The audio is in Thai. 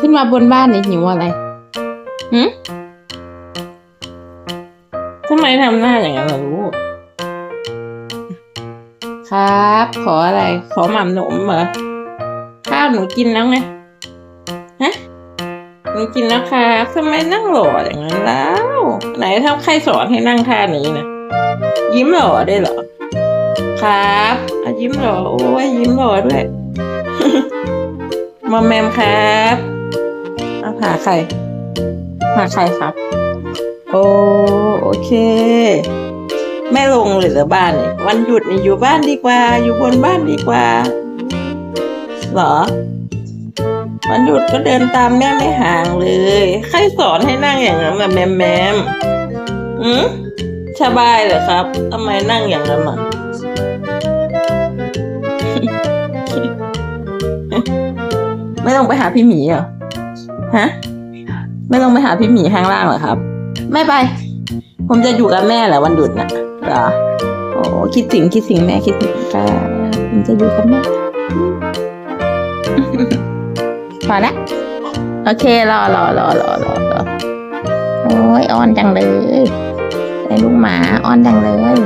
ขึ้นมาบนบ้านนี่หิวอะไรหืมทำไมทำหน้าอย่างนั้นล่ะลูก ครับ ขออะไร ขอหม่ำหนมเหรอ ข้าวหนูกินแล้วไง ฮะ หนูกินแล้วครับทำไมนั่งหล่ออย่างนั้นแล้ว ไหนถ้าใครสอนให้นั่งท่านี้นะ ยิ้มหล่อได้เหรอ ครับอะยิ้มหล่อ โอ้ยยิ้มหล่อด้วย มอมแมมครับเอาหาใคร หาใครครับ โอ้โอเค แม่ลงเลยเหรอบ้านนี่วันหยุดนี่อยู่บ้านดีกว่า อยู่บนบ้านดีกว่า เหรอ วันหยุดก็เดินตามแม่ไม่ห่างเลย ใครสอนให้นั่งอย่างนั้นล่ะแมมแมมอืมสบายเหรอครับทำไมนั่งอย่างนั้นอะไม่ต้องไปหาพี่หมีเหรอ ฮะ ไม่ต้องไปหาพี่หมีข้างล่างเหรอครับ ไม่ไป ผมจะอยู่กับแม่แหละวันหยุดน่ะเหรอโอ้คิดถึงคิดถึงแม่คิดถึงค่ะผมจะอยู่กับแม่พอละโอเครอรอรอรอรอรอโอ้ยอ้อนจังเลยไอ้ลูกหมาอ้อนจังเลย